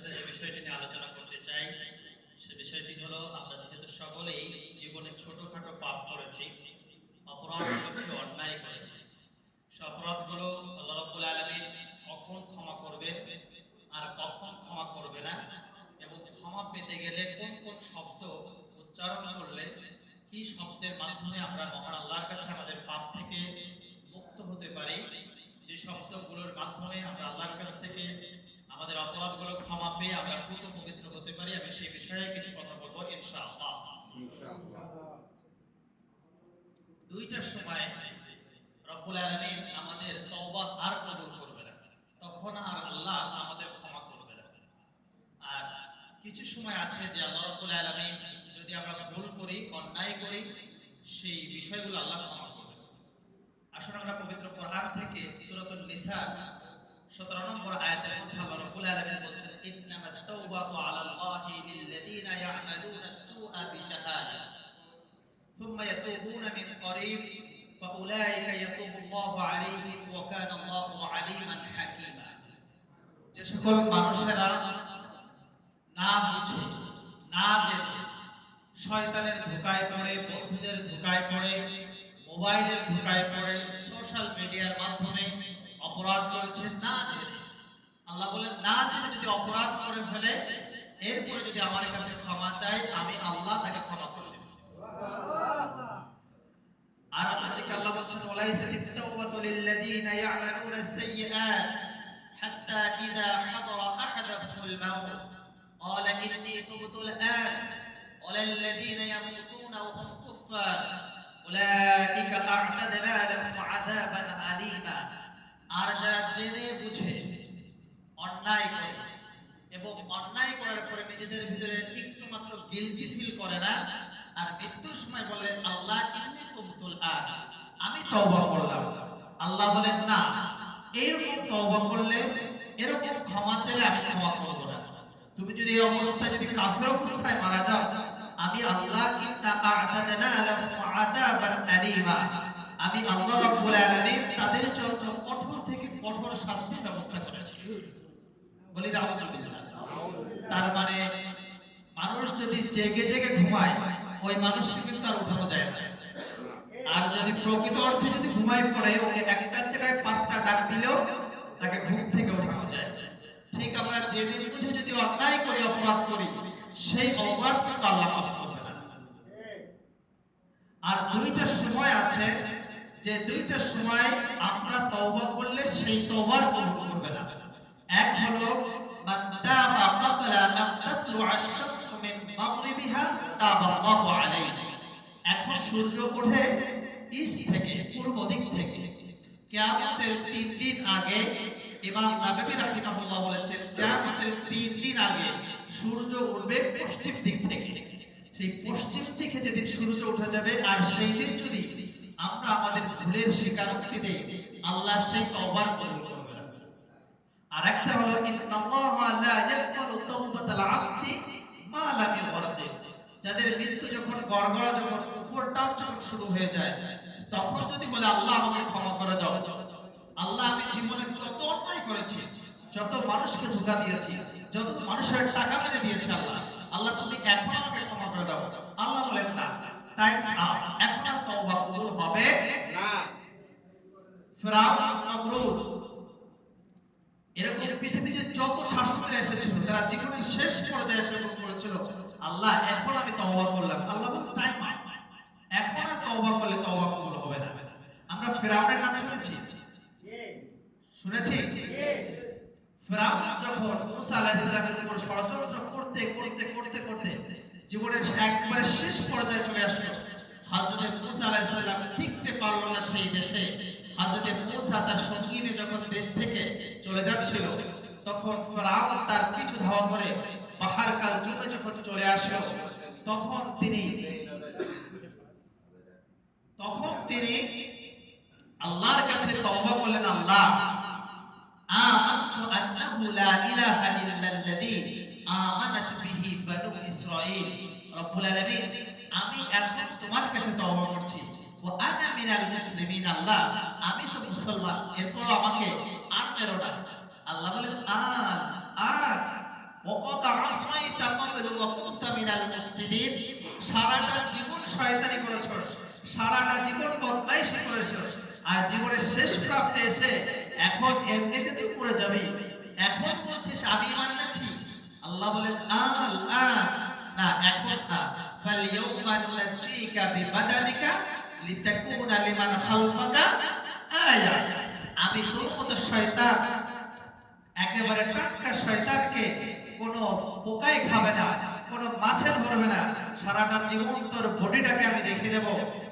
সাথে যে বিষয়টি নিয়ে আলোচনা করতে চাই, সে বিষয়টি হলো, আমরা যেহেতু সকলেই জীবনে ছোটখাটো পাপ করেছি, অপরাধ করেছি, অন্যায় করেছি, সে অপরাধগুলো আল্লাহ রাব্বুল আলামিন কখন ক্ষমা করবে আর কখন ক্ষমা করবে না? এবং ক্ষমা পেতে গেলে কোন কোন শব্দ উচ্চারণ করলে কি শব্দের মাধ্যমে আমরা মহান আল্লাহর কাছে আমাদের পাপ থেকে মুক্ত হতে পারি? যে শব্দগুলোর মাধ্যমে আমরা আল্লাহর কাছ থেকে আমাদের অপরাধগুলো ক্ষমা পেয়ে আমরা পুত পবিত্র হতে পারি আমি সেই বিষয়ে কিছু কথা বলব ইনশাআল্লাহ। দুইটার সময় রব্বুল আলামিন আমাদের তওবা আর কবুল করবে না তখন আর আল্লাহ আমাদের ক্ষমা করবে না। আর কিছু সময় আছে যে আল্লাহ রব্বুল আলামিন যদি আমরা ভুল করি অন্যায় করি সেই বিষয়গুলো আল্লাহ ক্ষমা করবে আসুন আমরা পবিত্র কোরআন থেকে সূরাতুন নিসা 17 নম্বর আয়াতের মধ্যে আল্লাহ রাব্বুল আলামিন বলছেন ইন্নামাত তাওবাতু আলাল্লাহি লিল্লাযিনা ইয়ামালুনা সুআ বিজাহালা থুম্মা ইয়াতুবুনা মিন ফাউলাইকা আলাইহিম ওয়া কানা আল্লাহু হাকীমা. যে সকল মানুষেরা না বুঝে, না জেনে, শয়তানের ধোকায় পড়ে, বন্ধুদের ধোকায় পড়ে, মোবাইলের ধোকায় পড়ে, সোশ্যাল মিডিয়ার মাধ্যমে অপরাধ করেছে না জেনে আল্লাহ বলেন না জেনে যদি অপরাধ করে ফেলে এরপরে যদি আমার কাছে ক্ষমা চায় আমি আল্লাহ তাকে ক্ষমা করে দেব আর আল্লাহকে আল্লাহ বলছেন ওয়ালাইসা লিত-তাওবাতু লিল্লাযীনা ইয়া'মালুনা আস-সাইয়্যাত হাত্তা ইযা হাদারা আহাদাহুমুল মাউত قال إني تبت الآن ولا الذين يموتون وهم كفار أولئك أعتدنا لهم عذابا أليما আর যারা জেনে বুঝে অন্যায় করে এবং অন্যায় করার পরে নিজেদের ভিতরে একটু মাত্র গিলটি ফিল করে না, আর মৃত্যুর সময় বলে, আল্লাহ ইন্নী তুবতুল আন, আমি তওবা করলাম। আল্লাহ বলেন, না এইরকম তওবা করলে এরকম ক্ষমা চাইলে আমি ক্ষমা করব না। তুমি যদি এই অবস্থায় যদি কাফের অবস্থায় মারা যাও, আমি আল্লাহ ইন্না আ'তাদনা লাহুম আযাবান আলীমা। আমি আল্লাহ রাব্বুল আলামিন তাদের জন্য শাস্তির ব্যবস্থা করেছি। বলি তার মানে মানুষ যদি জেগে জেগে ঘুমায়, ওই মানুষকে কিন্তু আর উঠানো যায় না। আর যদি প্রকৃত অর্থে যদি ঘুমায় পড়ে, ওকে একটা জায়গায় পাঁচটা ডাক দিলেও তাকে ঘুম থেকে ওঠানো যায়। ঠিক আমরা জেনে বুঝে যদি অন্যায় করি, অপরাধ করি, সেই অপরাধ কিন্তু আল্লাহ আর দুইটা সময় আছে যে দুইটা সময় আমরা তওবা করলে সেই তওবার কবুল করবে না। এক হলো, মান তাবা ক্বাবলা আন তাতলুআ আশ-শামসু মিন মাগরিবিহা, তাবা আল্লাহু আলাইহি। এখন সূর্য ওঠে ইস্ট থেকে, পূর্ব দিক থেকে। কিয়ামতের তিন দিন আগে ইমাম নাবাবী রাহিমাহুল্লাহ বলেছেন, কিয়ামতের তিন দিন আগে সূর্য উঠবে পশ্চিম দিক থেকে। সেই পশ্চিম দিকে যেদিন সূর্য উঠে যাবে, আর সেই দিন যদি আমরা আমাদের ভুলের স্বীকারোক্তি দেই আল্লাহ সেই তওবার কবুল করবে। না আর একটা হলো, ইন্নাল্লাহা লা ইয়াকবালু তাওবাতাল আবদি মা লাম ইগরজি যাদের মৃত্যু যখন গড়গড়া, যখন উপরটাও যখন শুরু হয়ে যায়, তখন যদি বলে, আল্লাহ আমাকে ক্ষমা করে দাও। আল্লাহ, আমি জীবনে যত অন্যায় করেছি, যত মানুষকে ধোকা দিয়েছি, যত মানুষের টাকা মেরে দিয়েছি আল্লাহ আল্লাহ তুমি এখন আমাকে ক্ষমা করে দাও। আল্লাহ বলেন, না। টাইমস আপ এখন আর তওবা কবুল হবে না। ফেরাউন নমরুদ এরকম পৃথিবীতে যত শাসকরা এসেছিল যারা জীবনের শেষ পর্যায়ে এসে করেছিল আল্লাহ এখন আমি তওবা করলাম। আল্লাহ বলেন টাইম এখন আর তওবা করলে তওবা কবুল হবে না। আমরা ফেরাউনের নাম শুনেছি? শুনেছি? ফেরাউন যখন মুসা আলাইহিস সালামের উপর ষড়যন্ত্র করতে করতে করতে করতে জীবনের একবারে শেষ পর্যায়ে চলে আসলো হযরতে মুসা আলাইহিস সালাম টিকতে পারল না সেই দেশে। হযরতে মুসা তার সঙ্গী যখন দেশ থেকে চলে যাচ্ছিল, তখন ফেরাউন তার পিছু ধাওয়া করে পাহাড় কাল যুগে যখন চলে আসলো, তখন তিনি তখন তিনি আল্লাহর কাছে তওবা করলেন, আল্লাহ, আমানতু আন্নাহু লা ইলাহা ইল্লাল্লাযী আমানাত বিহি ইসরাঈল রব্বুল আলামিন আমি এখন তোমার কাছে তওবা করছি ওয়া আনা মিনাল মুসলিমিন আল্লাহ আমি তো মুসলমান এরপর আমাকে আর মেরো না আল্লাহ বলেন আর আর وقد عصيت قبل وكنت من المفسدين সারাটা জীবন শয়তানি করেছো সারাটা জীবন বদমাইশি করেছো আর জীবনের শেষ প্রান্তে এসে এখন এমনিতে তুই পড়ে যাবি এখন বলছিস আমি ইমান এনেছি আল্লাহ বলেন আল আন না এখন না বিবাদানিকা লিতাকুনা লিমান খালফাকা আয়া আমি তোর মতো শয়তান, একেবারে টাটকা শয়তানকে কোনো খাবে না, কোনো ধরবে না, সারাটা জীবন তোর আমি দেব।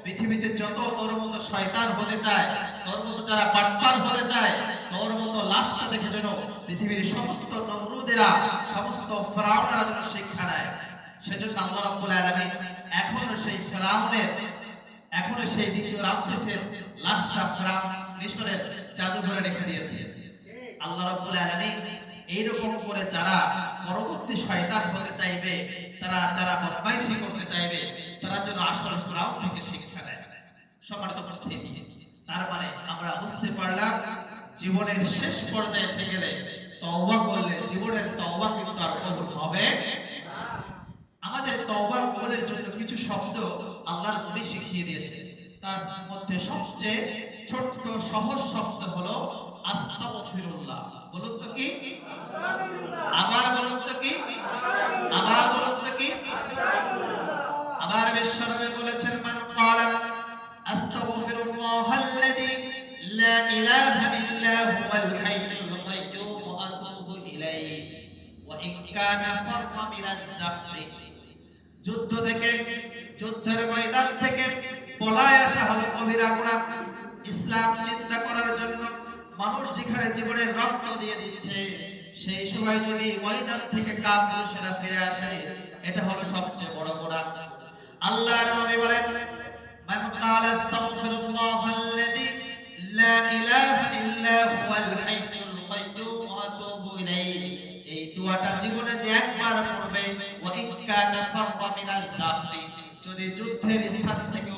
পৃথিবীতে যত তোর মতো শয়তান হতে চায়, তোর মতো যারা বাটপার হতে চায়, তোর মতো লাশটা দেখে যেন পৃথিবীর সমস্ত নমরুদেরা, সমস্ত ফেরাউনেরা যেন শিক্ষা নেয়। সেজন্য আল্লাহ রাব্বুল আলামিন এখনও সেই ফেরাউনের, এখনও সেই দ্বিতীয় রামসেসের লাশটা ফেরাউন মিশরের জাদুঘরে রেখে দিয়েছে। আল্লাহ রাব্বুল আলামিন এইরকম করে যারা পরবর্তী শয়তান হতে চাইবে, তারা যারা বদমাইশি করতে চাইবে, তারা যেন আসল ফেরাউন থেকে শিক্ষা নেয়। সম্মানিত উপস্থিতি, তার মানে আমরা বুঝতে পারলাম জীবনের শেষ পর্যায়ে এসে গেলে তওবা করলে জীবনের তওবা কিন্তু আর কবুল হবে আমাদের তওবা কবুলের জন্য কিছু শব্দ আল্লাহর নবী শিখিয়ে দিয়েছে। তার মধ্যে সবচেয়ে ছোট্ট সহজ শব্দ হলো আস্তাগফিরুল্লাহ। বলুন তো কি? আবার বলুন তো কি? আবার বলুন তো কি? আবার বিশ্বনবী বলেছেন মান ক্বালা আস্তাগফিরুল্লাহ। সেই সময় যদি ময়দান থেকে কাপ পুরুষেরা ফিরে আসে, এটা হলো সবচেয়ে বড় গুনাহ। আল্লাহর নবী বলেন, মান ক্বালা আস্তাগফিরুল্লাহ আল্লাযী লা ইলাহা ইল্লা হুয়াল কাইয়্যুম ইলাইহি। এই দোয়াটা জীবনে যে একবার পড়বে, ওয়া ইন কানা ফাররা যদি যুদ্ধের স্থান থেকেও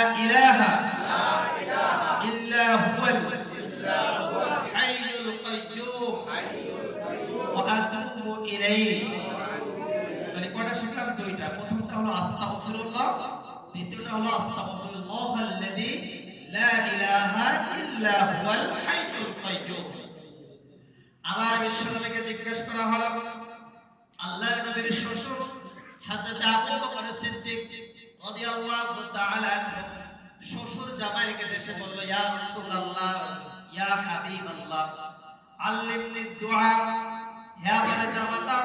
إله إلا هو الحي القيوم وأتوب إليه তাহলে কয়টা শিখলাম দুইটা প্রথমটা হলো আস্তাগফিরুল্লাহ দ্বিতীয়টা হলো আস্তাগফিরুল্লাহ আল্লাযী লা ইলাহা ইল্লা হুয়াল হাইয়ুল কাইয়্যুম আবার বিশ্বনবীকে জিজ্ঞেস করা হলো আল্লাহর নবীর শ্বশুর হযরত আবু বকর সিদ্দিক রাদিয়াল্লাহু তাআলা আনহু শ্বশুর জামাইয়ের কাছে এসে বলল, ইয়া রাসূলুল্লাহ, ইয়া হাবিবাল্লাহ, আল্লিমনি দুআ, হে আমার জামাতা,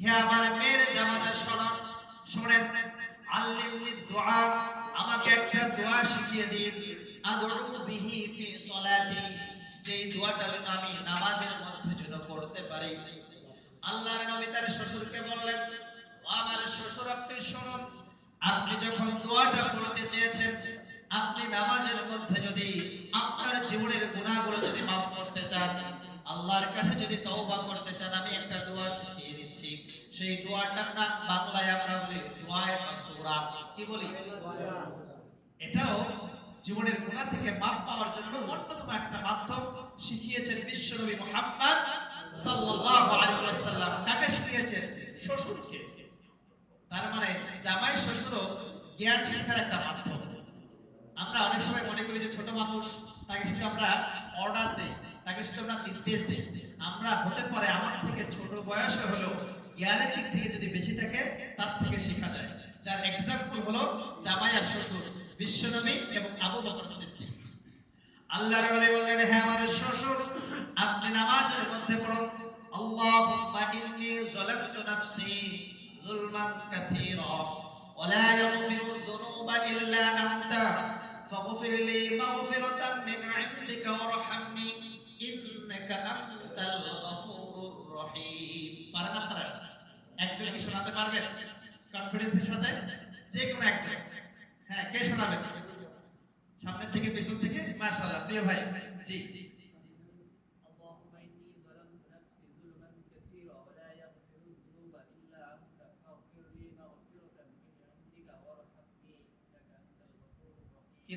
হে আমার মেয়ের জামাতা, শোনো, শুনেন, আল্লিমনি দুআ, আমাকে একটা দোয়া শিখিয়ে দিন, আদউ বিহি ফি সলাতি, যেই দোয়াটা যেন আমি নামাজের মধ্যে যেন পড়তে পারি। আল্লাহর নবী তার শ্বশুরকে বললেন, "ও আমার শ্বশুর, আপনি শুনুন আপনি যখন দোয়াটা পড়তে চেয়েছেন, আপনি নামাজের মধ্যে যদি আপনার জীবনের গুনাহগুলো যদি মাফ করতে চান, আল্লাহর কাছে যদি তওবা করতে চান, আমি একটা দোয়া শিখিয়ে দিচ্ছি। সেই দোয়াটার নাম বাংলায় আমরা বলি দোয়ায়ে মাসুরা কি বলি? এটাও জীবনের গুনাহ থেকে মাপ পাওয়ার জন্য অন্যতম একটা মাধ্যম শিখিয়েছেন বিশ্বনবী মুহাম্মদ সাল্লাল্লাহু আলাইহি ওয়াসাল্লাম। কাকে শিখিয়েছেন? শ্বশুরকে। তার মানে জামাই শ্বশুরও জ্ঞান শেখার একটা মাধ্যম। আমরা অনেক সময় মনে করি যে ছোট মানুষ, তাকে শুধু আমরা অর্ডার দেই, তাকে শুধু আমরা নির্দেশ দিই। আমরা হতে পারে আমার থেকে ছোট বয়সে হলেও জ্ঞানের দিক থেকে যদি বেশি থাকে, তার থেকে শেখা যায়। যার এক্সাম্পল হলো জামাই আর শ্বশুর, বিশ্বনবী এবং আবু বকর সিদ্দিক। আল্লাহর ওলি বললেন হে আমার শ্বশুর, আপনি নামাজের মধ্যে পড়ুন। আল্লাহুম্মা ইন্নী যালামতু নাফসি। যুলমান কাসীরা ولا يغفر الذنوب إلا أنت فاغفر لي مغفرة من عندك وارحمني إنك أنت الغفور الرحيم শোনাতে পারবেন কনফিডেন্সের সাথে যে কোনো একজন হ্যাঁ কে শোনাবেন সামনে থেকে পেছন থেকে মাশাআল্লাহ প্রিয় ভাই জি জি তো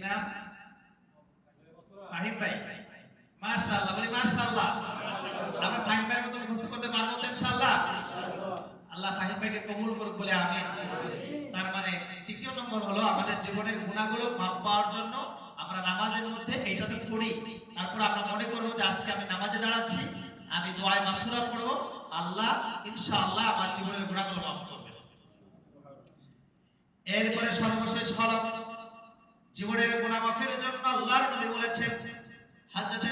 মানে নামাজের মধ্যে এইটাতে পড়ি। তারপর আমরা মনে করব আজকে আমি নামাজে দাঁড়াচ্ছি, আমি দোয়ায় মাসুরা পড়ব। আল্লাহ ইনশাআল্লাহ আমার জীবনের গুণাগুলো এরপরে সর্বশেষ হলো জীবনের গুনাহ মাফের জন্য আল্লাহর নবী বলেছেন, হযরত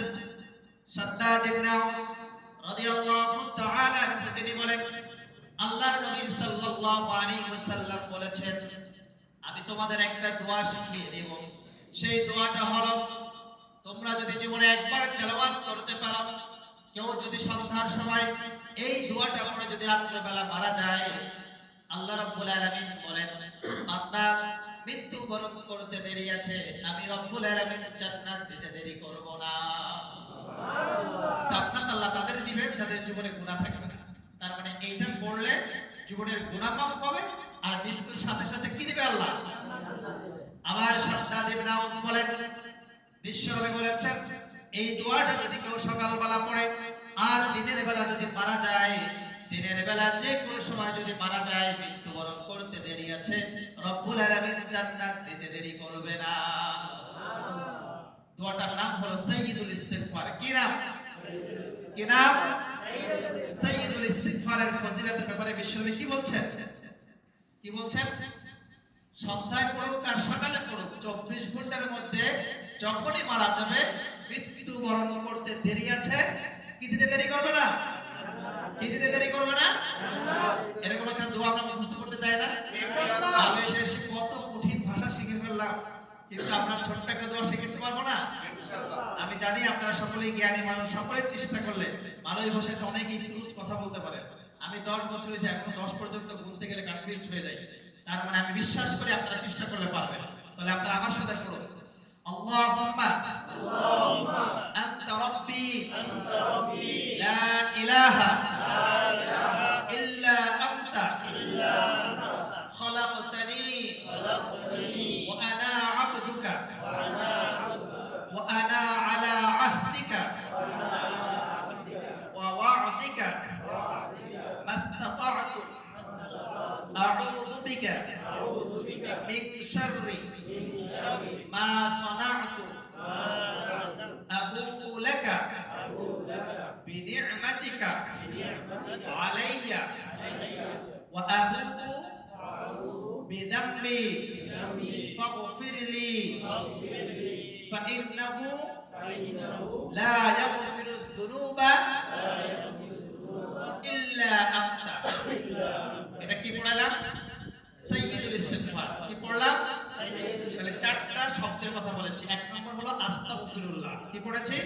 সাদ্দাদ ইবনে আউস রাদিয়াল্লাহু তাআলা আনহু, তিনি বলেন, আল্লাহর নবী সাল্লাল্লাহু আলাইহি ওয়াসাল্লাম বলেছেন, আমি তোমাদের একটা দোয়া শিখিয়ে দেব। সেই দোয়াটা হলো, তোমরা যদি জীবনে একবার তেলাওয়াত করতে পারো, কেউ যদি সন্ধ্যার সময় এই দোয়াটা পড়ে যদি রাত্রেবেলা মারা যায়, আল্লাহ রাব্বুল আলামিন বলেন আপনার মৃত্যু বরণ করতে দেরি আছে। আমি রব্বুল আলামিন জান্নাত দিতে দেরি করব না। জান্নাত আল্লাহ তাদের দিবেন যাদের জীবনে গুনাহ থাকবে না। তার মানে এইটা পড়লে জীবনের গুনাহ মাফ হবে আর মৃত্যুর সাথে সাথে কি দিবে আল্লাহ? আবার সাদ্দাদ ইবনে আউস বলেন। বিশ্বনবী বলেছেন এই দোয়াটা যদি কেউ সকালবেলা পড়ে আর দিনের বেলা যদি মারা যায় দিনের বেলা যে কোনো সময় যদি মারা যায় মৃত্যুবরণ করতে দেরি আছে, রব্বুল আলামিন জান্নাত দিতে দেরি করবে না। দোয়াটার নাম হলো সাইয়্যিদুল ইস্তিগফার। কি নাম? কি নাম? সাইয়্যিদুল ইস্তিগফারের ফজিলতের ব্যাপারে বিশ্বনবী কি বলছেন? কি বলছেন? সন্ধ্যায় পড়ুক আর সকালে পড়ুক, চব্বিশ ঘণ্টার মধ্যে যখনই মারা যাবে, মৃত্যু বরণ করতে দেরি আছে, কি দিতে দেরি করবে না? কি দেরি করবে না? এরকম একটা দোয়া আমরা মুখস্থ করতে চাই না। আমি এসে কত কঠিন ভাষা শিখে ফেললাম কিন্তু আমরা ছোট্ট একটা দোয়া শিখতে পারব না? আমি জানি আপনারা সকলেই জ্ঞানী মানুষ সকলে চেষ্টা করলে মালয় ভাষায় তো অনেক ইন্ট্রুস কথা বলতে পারে। আমি দশ বছর হয়েছে এখন দশ পর্যন্ত গুনতে গেলে কনফিউজ হয়ে যাই। তার মানে আমি বিশ্বাস করি আপনারা চেষ্টা করলে পারবেন। তাহলে আপনারা আমার সাথে পড়ুন আল্লাহুম্মা আনতা রাব্বি। লা ইলাহা ইল্লা فإنه لا يغفر الذنوب إلا أنت এটা কি পড়ালাম সাইয়্যিদুল ইস্তিগফার কি পড়লাম তাহলে চারটা শব্দের কথা বলেছি এক নম্বর হলো আস্তাগফিরুল্লাহ কি পড়েছি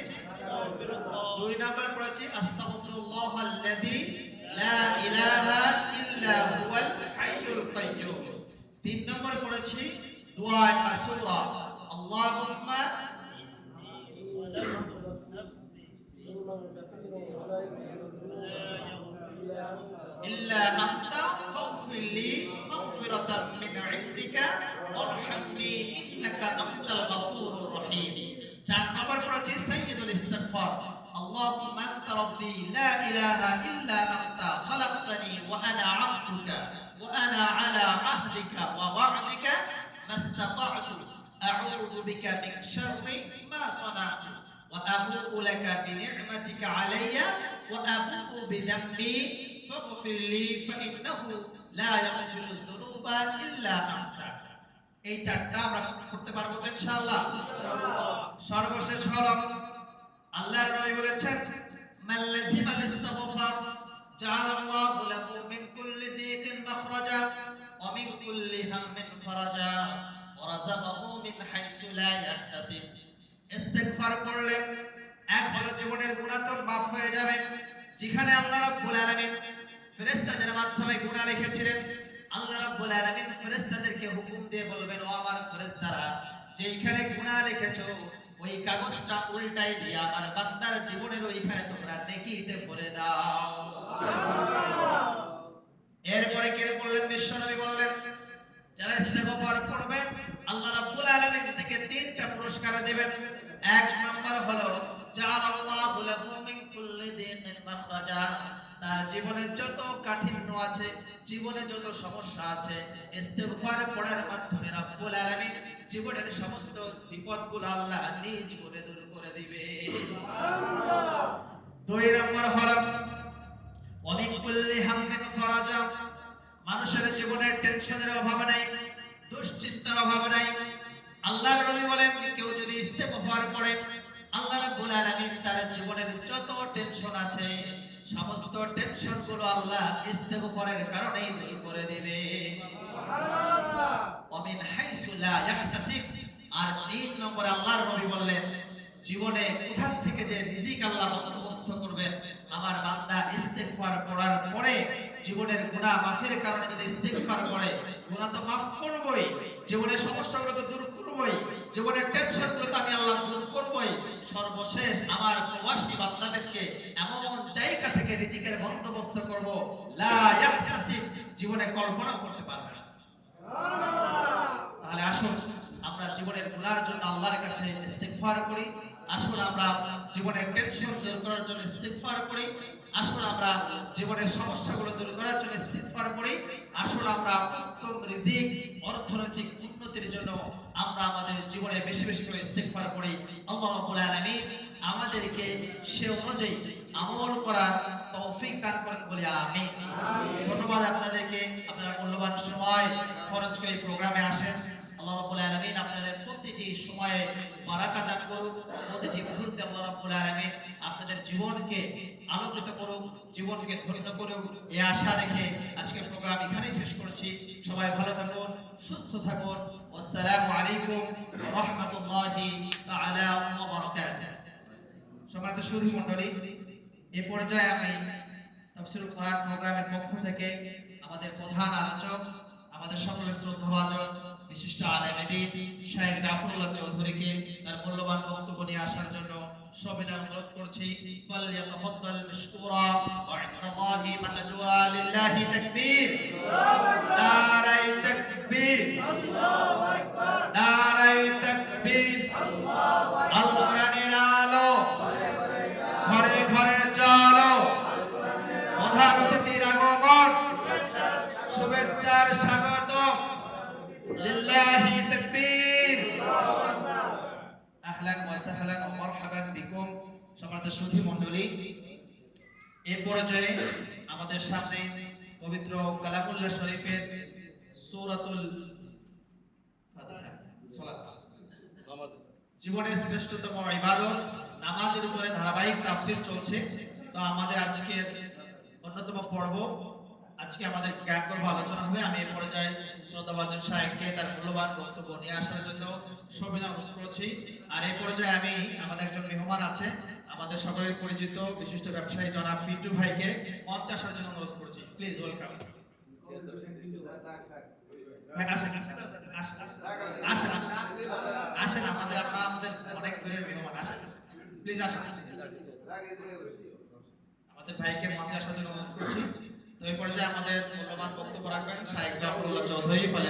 দুই নম্বর পড়েছি আস্তাগফিরুল্লাহ আল্লাযী লা ইলাহা ইল্লা হুয়াল হাইয়ুল কাইয়্যুম তিন নম্বর পড়েছি দোয়া মাসুরা আল্লাহুম্মা إلا أنت فاغفر لي مغفرة من عندك وارحمني إنك أنت الغفور الرحيم চার নম্বর পড়েছি সাইয়্যিদুল ইস্তিগফার اللهم أنت ربي لا إله إلا أنت خلقتني وأنا عبدك وأنا على عهدك بك من شر ما صنعت وأبوء لك بنعمتك علي وأبوء بذنبي فاغفر لي فإنه لا يغفر الذنوب إلا أنت এই চারটা আমরা করতে পারবো তো ইনশাআল্লাহ সর্বশেষ হলো আল্লাহর নবী বলেছেন মান লাজিমা ইস্তিগফার জাআল আল্লাহু লাহু মিন কুল্লি দিকিন মাখরাজা ওয়া মিন কুল্লি হাম্মিন ফারাজা লা ইয়াহতাসিব ইস্তিগফার করলে এক হলো জীবনের গুনাহ তো মাফ হয়ে যাবে যেখানে আল্লাহ রাব্বুল আলামিন ফেরেশতাদের মাধ্যমে গুনাহ লিখেছিলেন আল্লাহ রাব্বুল আলামিন ফেরেশতাদেরকে হুকুম দিয়ে বলবেন ও আমার ফেরেশতারা যেইখানে গুনাহ লিখেছো ওই কাগজটা উল্টাই দিয়ে আমার বান্দার জীবনের ওইখানে তোমরা নেকিতে ভরে দাও। এরপরে কে বললেন? বিশ্বনবী বললেন যারা ইস্তেগফার পড়বে আল্লাহ রাব্বুল আলামিন থেকে তিনটা পুরস্কার দেবেন? এক নাম্বার হলো লাহু মিন কুল্লি দিকিন মাখরাজা। তার জীবনে যত কাঠিন্য আছে জীবনে যত সমস্যা আছে ইস্তেগফার পড়ার মাধ্যমে রাব্বুল আলামিন জীবনের সমস্ত বিপদগুলো আল্লাহ নিজ করে দূর করে দিবে। দুই নম্বর হলো অমিন কুল্লি হাম্মিন ফরাজা। মানুষের জীবনের টেনশনের অভাব নাই দুশ্চিন্তার অভাব নাই আল্লাহর নবী বলেন কেউ যদি ইস্তেগফার করে আল্লাহ রাব্বুল আলামিন তার জীবনের যত টেনশন আছে সমস্ত টেনশনগুলো আল্লাহ ইস্তেগফারের কারণেই দূর করে দিবে। সুবহানাল্লাহ। অমিন হাইসু লা ইয়াহতাসিব। আর তিন নম্বর আল্লাহর নবী বললেন জীবনে কোথা থেকে যে রিজিক আল্লাহ বন্দোবস্ত করবেন আমার বান্দা ইস্তেগফার পড়ার পরে জীবনের গুনাহ মাফের কারণে যদি ইস্তেগফার করে গুনাহ তো মাফ করবই, জীবনের সমস্যাগুলো দূর করবই, জীবনের টেনশনগুলো তো আমি আল্লাহ দূর করবই। সর্বশেষ আমার প্রবাসী বান্দাদেরকে এমন জায়গা থেকে রিজিকের বন্দোবস্ত করব, লা ইয়াহতাসিব, জীবনে কল্পনা করতে পারবে না। তাহলে আসুন, আমরা জীবনের গুনার জন্য আল্লাহর কাছে ইস্তেগফার করি। আসুন আমরা জীবনের টেনশন দূর করার জন্য ইস্তেগফার করি। আসুন আমরা জীবনের সমস্যাগুলো দূর করার জন্য ইস্তেগফার করি। আসুন আমরা উত্তম রিজিক অর্থনৈতিক উন্নতির জন্য আমরা আমাদের জীবনে বেশি বেশি করে ইস্তেগফার করি। আল্লাহ রাব্বুল আলামিন আমাদেরকে সে অনুযায়ী আমল করার তৌফিক দান করেন বলে আমিন। ধন্যবাদ আপনাদেরকে। আপনারা মূল্যবান সময় খরচ করে প্রোগ্রামে আসেন। আল্লাহ রাব্বুল আলামিন আপনাদের প্রতিটি সময়ে বারাকা দান করুক, প্রতিটি মুহূর্তে আল্লাহ রাব্বুল আলামিন আপনাদের জীবনকে আলোকিত করুক, জীবনকে ধন্য করুক। এই আশা রেখে আজকের প্রোগ্রাম এখানেই শেষ করছি। সবাই ভালো থাকুন, সুস্থ থাকুন। আসসালামু আলাইকুম ওয়া রাহমাতুল্লাহি তাআলা ওয়া বারাকাতুহু। সম্মানিত মণ্ডলী, এ পর্যায়ে আমি তাফসিরুল কোরআন প্রোগ্রামের পক্ষ থেকে আমাদের প্রধান আলোচক, আমাদের সকলের শ্রদ্ধাভাজন বিশিষ্ট আলেম এদিন শাহেদ জাফরুল্লাহ চৌধুরীকে তার মূল্যবান বক্তব্য নিয়ে আসার জন্য সবিনয় অনুরোধ করছি। ফালইয়াতাফাদ্দাল মাশকুরা ওয়া ইনদাল্লাহি মাহজুরা লিল্লাহি তাকবীর। নারায়ে তাকবীর। নারায়ে তাকবীর সম্মানিত সুধী মণ্ডলী। এই পর্যায়ে আমাদের সামনে পবিত্র কালামুল্লাহ শরীফের সূরাতুল জীবনের শ্রেষ্ঠতম ইবাদত। নামাজের উপরে ধারাবাহিক তাফসীর চলছে। তো আমাদের আজকে অন্যতম পর্ব, আজকে আমাদের জ্ঞান গর্ভ আলোচনা হবে। আমি এই পর্যায়ে শ্রদ্ধাভাজন সাহেবকে তার মূল্যবান বক্তব্য নিয়ে আসার জন্য সবিনা অনুরোধ করছি। আর এই পর্যায়ে আমি আমাদের একজন মেহমান আছে আমাদের সকলের পরিচিত বিশিষ্ট ব্যবসায়ী জনাব পিন্টু ভাইকে মঞ্চে আসার জন্য অনুরোধ করছি। প্লিজ ওয়েলকাম আসেন আমাদের, আপনারা আমাদের অনেক দূরের মেহমান, আসেন প্লিজ আসেন আমাদের ভাইকে মঞ্চে আসার জন্য অনুরোধ করছি। তো এই পর্যায়ে আমাদের মূল্যবান বক্তব্য রাখবেন শাহেখ জাফরুল্লাহ চৌধুরী, ফলে